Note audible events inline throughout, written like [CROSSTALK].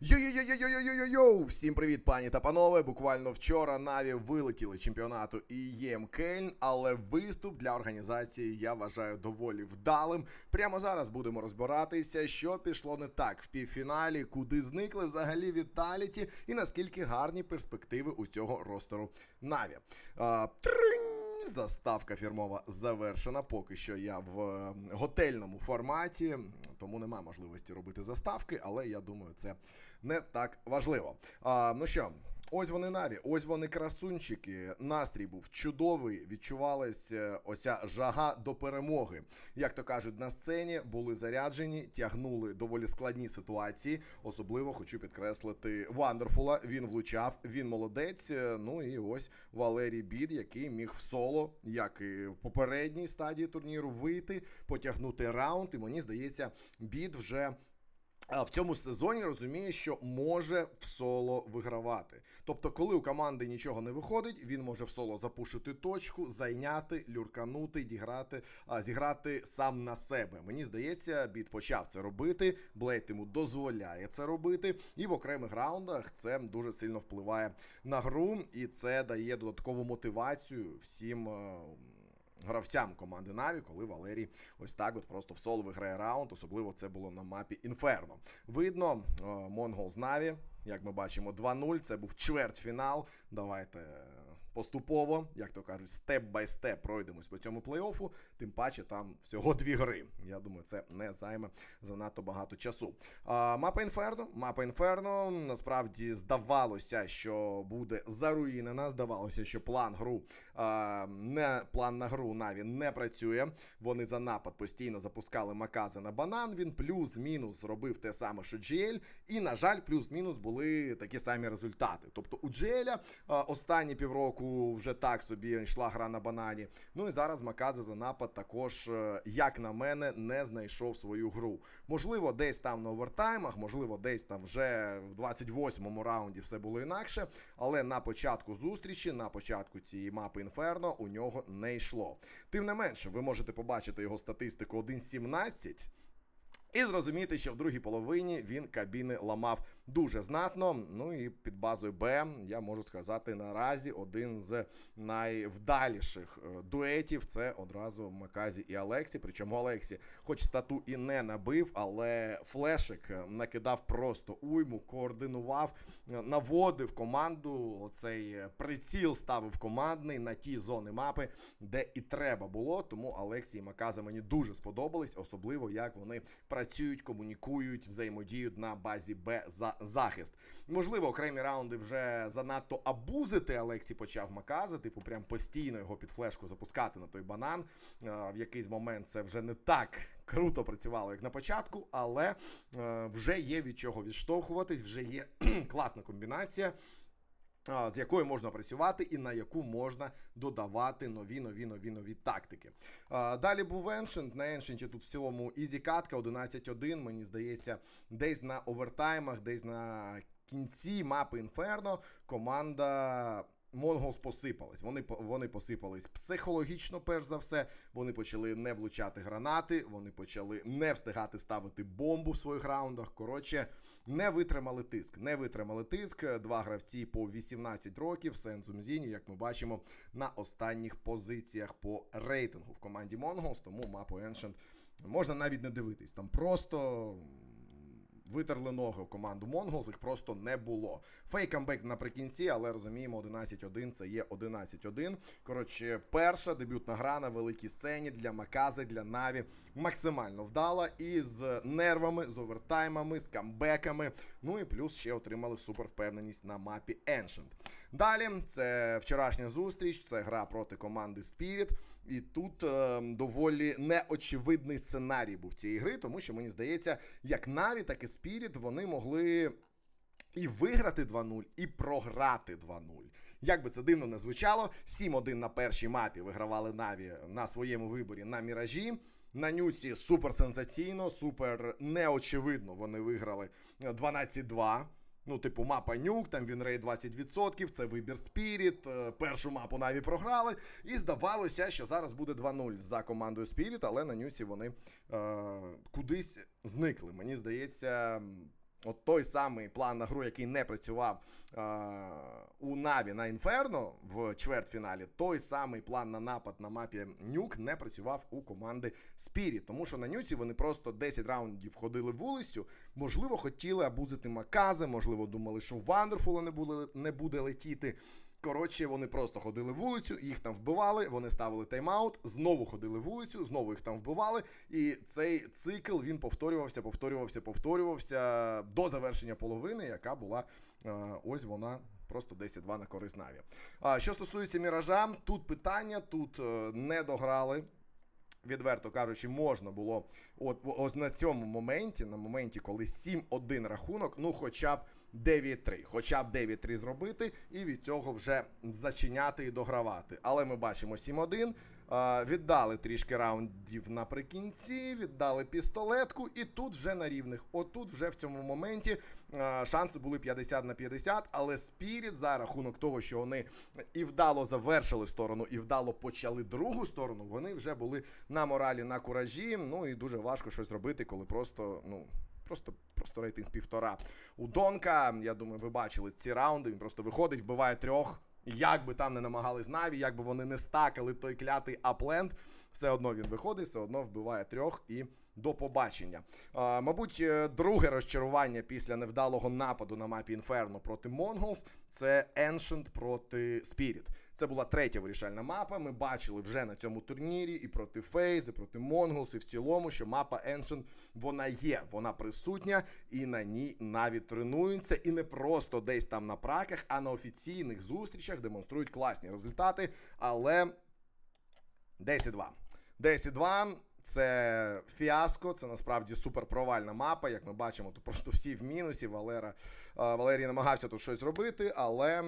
Йо-йо-йо-йо-йо-йо-йо! Всім привіт, пані та панове. Буквально вчора Наві вилетіли чемпіонату ІЄМ Кельн, але виступ для організації я вважаю доволі вдалим. Прямо зараз будемо розбиратися, що пішло не так в півфіналі, куди зникли взагалі Віталіті, і наскільки гарні перспективи у цього ростеру Наві. А! Заставка фірмова завершена. Поки що я в готельному форматі, тому нема можливості робити заставки, але я думаю, це не так важливо. А, ну що, ось вони наві, ось вони красунчики. Настрій був чудовий. Відчувалась е, оця жага до перемоги. Як то кажуть, на сцені були заряджені, тягнули доволі складні ситуації. Особливо хочу підкреслити Вандерфула. Він влучав, він молодець. Е, Ну і ось Валерій Бід, який міг в соло, як і в попередній стадії турніру, вийти, потягнути раунд. І мені здається, бід вже. В цьому сезоні розуміє, що може в соло вигравати. Тобто, коли у команди нічого не виходить, він може в соло запушити точку, зайняти, люрканути, діграти, а, зіграти сам на себе. Мені здається, біт почав це робити. Блейд йому дозволяє це робити. І в окремих раундах це дуже сильно впливає на гру, і це дає додаткову мотивацію всім. Гравцям команди Наві, коли Валерій ось так от просто в соло виграє раунд, особливо це було на мапі Інферно. Видно, е, Монгол з Наві, як ми бачимо, 2-0. Це був чвертьфінал. Давайте е, поступово, як то кажуть, степ бай степ пройдемось по цьому плей-оффу. Тим паче там всього дві гри. Я думаю, це не займе занадто багато часу. А, мапа Інферно. Мапа Інферно насправді здавалося, що буде заруїнена. Здавалося, що план гру а, не план на гру Наві не працює. Вони за напад постійно запускали Макази на банан. Він плюс-мінус зробив те саме, що GL. І, на жаль, плюс-мінус були такі самі результати. Тобто у GL останні півроку вже так собі йшла гра на банані. Ну і зараз Макази за напад також, е, як на мене, не знайшов свою гру. Можливо, десь там на овертаймах, можливо, десь там вже в 28-му раунді все було інакше. Але на початку зустрічі, на початку цієї мапи Інферно, у нього не йшло. Тим не менше, ви можете побачити його статистику 1.17. І зрозуміти, що в другій половині він кабіни ламав дуже знатно. Ну і під базою Б я можу сказати наразі один з найвдаліших е, дуетів. Це одразу Маказі і Алексі. Причому Алексі, хоч стату і не набив, але флешик е, накидав просто уйму, координував, е, наводив команду. Оцей приціл ставив командний на ті зони мапи, де і треба було. Тому Алексі і Маказа мені дуже сподобались, особливо як вони працюють, комунікують, взаємодіють на базі Б за захист. Можливо, окремі раунди вже занадто абузити. Алексі почав Маказа, типу, прям постійно його під флешку запускати на той банан. Е, В якийсь момент це вже не так круто працювало, як на початку, але е, вже є від чого відштовхуватись, вже є [CLEARS THROAT] класна комбінація з якою можна працювати і на яку можна додавати нові, нові, нові, нові тактики. Далі був Ancient. На Ancient тут в цілому ізі катка 11-1. Мені здається, десь на овертаймах, десь на кінці мапи Інферно команда. Монголс посипались. Вони вони посипались психологічно, перш за все. Вони почали не влучати гранати, вони почали не встигати ставити бомбу в своїх раундах. Коротше, не витримали тиск. Не витримали тиск. Два гравці по 18 років. Сензу Мзіню, як ми бачимо, на останніх позиціях по рейтингу в команді Монголс. Тому мапу Ancient можна навіть не дивитись. Там просто. Витерли ноги команду Монголс, їх просто не було. Фейк камбек наприкінці, але розуміємо, 11-1 це є 11-1. Коротше, перша дебютна гра на великій сцені для Макази, для Наві максимально вдала. І з нервами, з овертаймами, з камбеками. Ну і плюс ще отримали супервпевненість на мапі Ancient. Далі це вчорашня зустріч, це гра проти команди Spirit. І тут е, доволі неочевидний сценарій був цієї гри, тому що мені здається, як Наві, так і Spirit вони могли і виграти 2-0, і програти 2-0. Як би це дивно не звучало, 7-1 на першій мапі вигравали Наві на своєму виборі на Міражі. На нюці супер сенсаційно, супер неочевидно. Вони виграли е, 12-2. Ну, типу, мапа нюк, там вінрей 20%, це вибір Спіріт. е, Першу мапу Наві програли. І здавалося, що зараз буде 2-0 за командою Спіріт, але на нюці вони е, кудись зникли. Мені здається, От той самий план на гру, який не працював е, Наві на Інферно в чвертьфіналі, той самий план на напад на мапі Нюк не працював у команди Спіріт. Тому що на нюці вони просто 10 раундів ходили вулицю. Можливо, хотіли абузити Макази, можливо, думали, що Вандерфула не буде, не буде летіти. Коротше, вони просто ходили вулицю, їх там вбивали, вони ставили тайм-аут, знову ходили вулицю, знову їх там вбивали. І цей цикл він повторювався, повторювався, повторювався до завершення половини, яка була е, ось вона. Просто 10-2 на користь Наві. А що стосується міража, тут питання, тут е, не дограли. Відверто кажучи, можна було от ось на цьому моменті, на моменті, коли 7-1 рахунок, ну хоча б 9-3, хоча б 9-3 зробити, і від цього вже зачиняти і догравати. Але ми бачимо 7-1. Віддали трішки раундів наприкінці, віддали пістолетку, і тут вже на рівних. Отут вже в цьому моменті шанси були 50 на 50, але Спіріт за рахунок того, що вони і вдало завершили сторону, і вдало почали другу сторону, вони вже були на моралі, на куражі. Ну і дуже важко щось робити, коли просто, ну. Просто, просто рейтинг півтора. У Донка, я думаю, ви бачили ці раунди. Він просто виходить, вбиває трьох. Як би там не намагались Наві, як би вони не стакали той клятий апленд, все одно він виходить, все одно вбиває трьох і до побачення. А, мабуть, е, друге розчарування після невдалого нападу на мапі Інферно проти Монголс це Ancient проти Spirit. Це була третя вирішальна мапа. Ми бачили вже на цьому турнірі і проти Фейз, і проти Монголс, і в цілому, що мапа Ancient, вона є, вона присутня, і на ній навіть тренуються. І не просто десь там на праках, а на офіційних зустрічах демонструють класні результати. Але 10-2. 10-2. Це фіаско, це насправді суперпровальна мапа. Як ми бачимо, то просто всі в мінусі. Валера, е, Валерій намагався тут щось робити, але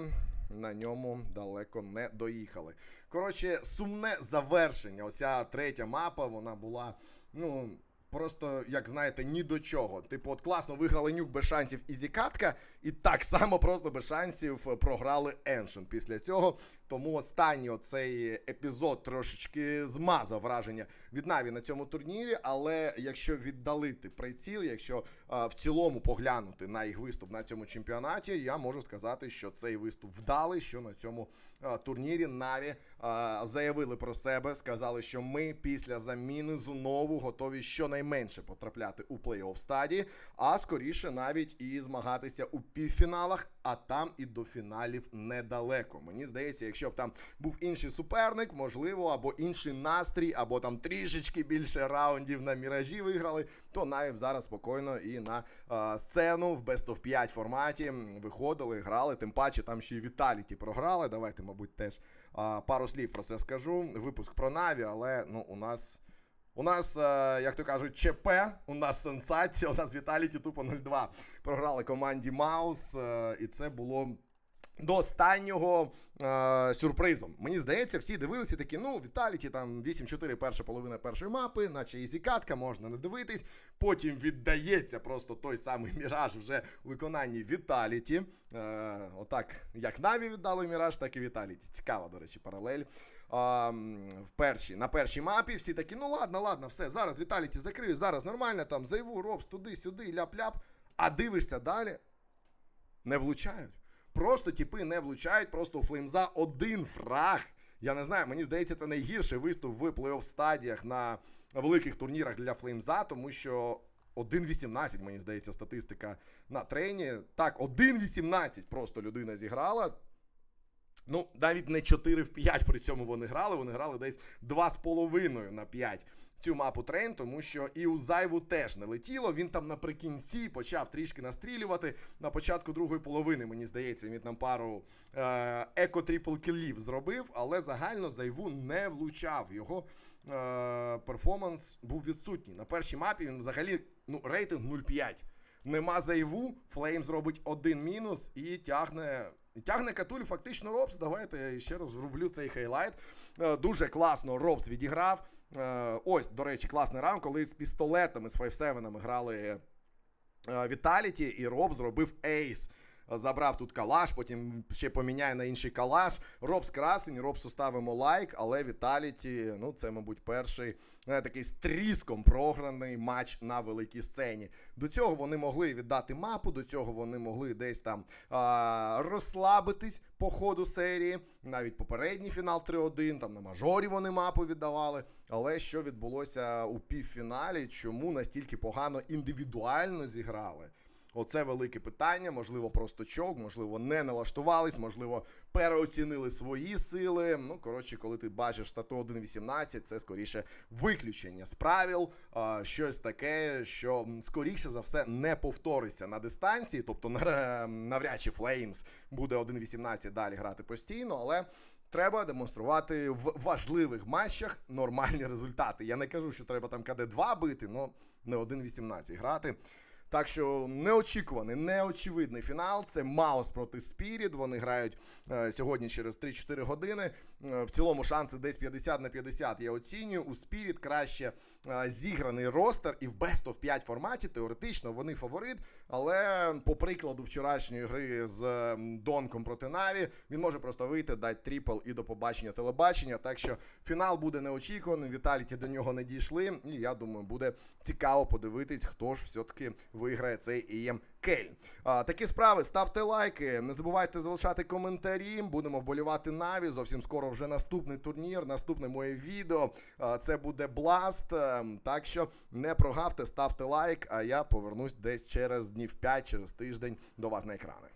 на ньому далеко не доїхали. Коротше, сумне завершення. Оця третя мапа, вона була, ну. Просто, як знаєте, ні до чого. Типу, от класно виграли нюк без шансів і зікатка, і так само просто без шансів програли Ancient після цього. Тому останній оцей епізод трошечки змазав враження від Наві на цьому турнірі. Але якщо віддалити приціл, якщо а, в цілому поглянути на їх виступ на цьому чемпіонаті, я можу сказати, що цей виступ вдалий, що на цьому а, турнірі Наві а, заявили про себе, сказали, що ми після заміни знову готові щонайменше потрапляти у плей-офф стадії, а скоріше навіть і змагатися у півфіналах, а там і до фіналів недалеко. Мені здається, якщо б там був інший суперник, можливо, або інший настрій, або там трішечки більше раундів на міражі виграли, то навіть зараз спокійно і на а, сцену в Best of 5 форматі виходили, грали. Тим паче там ще й Віталіті програли. Давайте, мабуть, теж а, пару слів про це скажу. Випуск про Наві, але ну у нас. У нас, е, як то кажуть, ЧП, у нас сенсація, у нас Віталіті тупо 0-2 програли команді Маус, е, і це було до останнього е, сюрпризом. Мені здається, всі дивилися такі, ну, Віталіті там 8-4 перша половина першої мапи, наче і зікатка, можна не дивитись. Потім віддається просто той самий міраж вже у виконанні Віталіті. Е, отак, як Наві віддали міраж, так і Віталіті. Цікава, до речі, паралель. М, в першій, на першій мапі всі такі, ну ладно, ладно, все, зараз Віталіті закрию, зараз нормально, там зайву, робс, туди-сюди, ляп-ляп. А дивишся далі, не влучають. Просто тіпи не влучають, просто у Флеймза один фраг. Я не знаю, мені здається, це найгірший виступ в плей-офф стадіях на великих турнірах для Флеймза, тому що 1.18, мені здається, статистика на трені. Так, 1.18 просто людина зіграла. Ну, навіть не 4 в 5 при цьому вони грали. Вони грали десь 2,5 на 5 цю мапу трейн, тому що і у зайву теж не летіло. Він там наприкінці почав трішки настрілювати. На початку другої половини, мені здається, він там пару е- еко трипл кілів зробив, але загально зайву не влучав. Його е- перформанс був відсутній. На першій мапі він взагалі ну, рейтинг 0,5. Нема зайву, Флейм зробить один мінус і тягне. Тягне катуль фактично Робс. Давайте я ще раз врублю цей хайлайт. Е, Дуже класно Робс відіграв. Е, Ось, до речі, класний раунд, коли з пістолетами, з 5-7 грали е, Віталіті, і Роб зробив ейс. Забрав тут калаш, потім ще поміняє на інший калаш. Робс красень, Робсу ставимо лайк, але Віталіті, ну це, мабуть, перший е, такий з тріском програний матч на великій сцені. До цього вони могли віддати мапу, до цього вони могли десь там а, розслабитись по ходу серії. Навіть попередній фінал 3-1, там на мажорі вони мапу віддавали. Але що відбулося у півфіналі? Чому настільки погано індивідуально зіграли? Оце велике питання. Можливо, просто чок, можливо, не налаштувались, можливо, переоцінили свої сили. Ну, коротше, коли ти бачиш стату 1.18, це скоріше виключення з правил, щось таке, що скоріше за все не повториться на дистанції. Тобто, на- навряд чи Flames буде 1.18 далі грати постійно, але. Треба демонструвати в важливих матчах нормальні [LAUGHS] результати. Я не кажу, що треба там КД-2 бити, але не 1.18 грати. Так що неочікуваний, неочевидний фінал. Це Маус проти Спіріт. Вони грають е, сьогодні через 3-4 години. Е, в цілому шанси десь 50 на 50 я оцінюю. У Спіріт краще е, зіграний ростер і в Best of 5 форматі. Теоретично вони фаворит. Але по прикладу вчорашньої гри з е, Донком проти Наві, він може просто вийти, дати тріпл і до побачення телебачення. Так що фінал буде неочікуваним. Віталіті до нього не дійшли. І я думаю, буде цікаво подивитись, хто ж все-таки виграє цей ІМ Кельн. А, такі справи. Ставте лайки. Не забувайте залишати коментарі. Будемо вболівати Наві. Зовсім скоро вже наступний турнір, наступне моє відео. А, це буде Бласт. Ем, Так що не прогавте, ставте лайк. А я повернусь десь через днів 5, через тиждень до вас на екрани.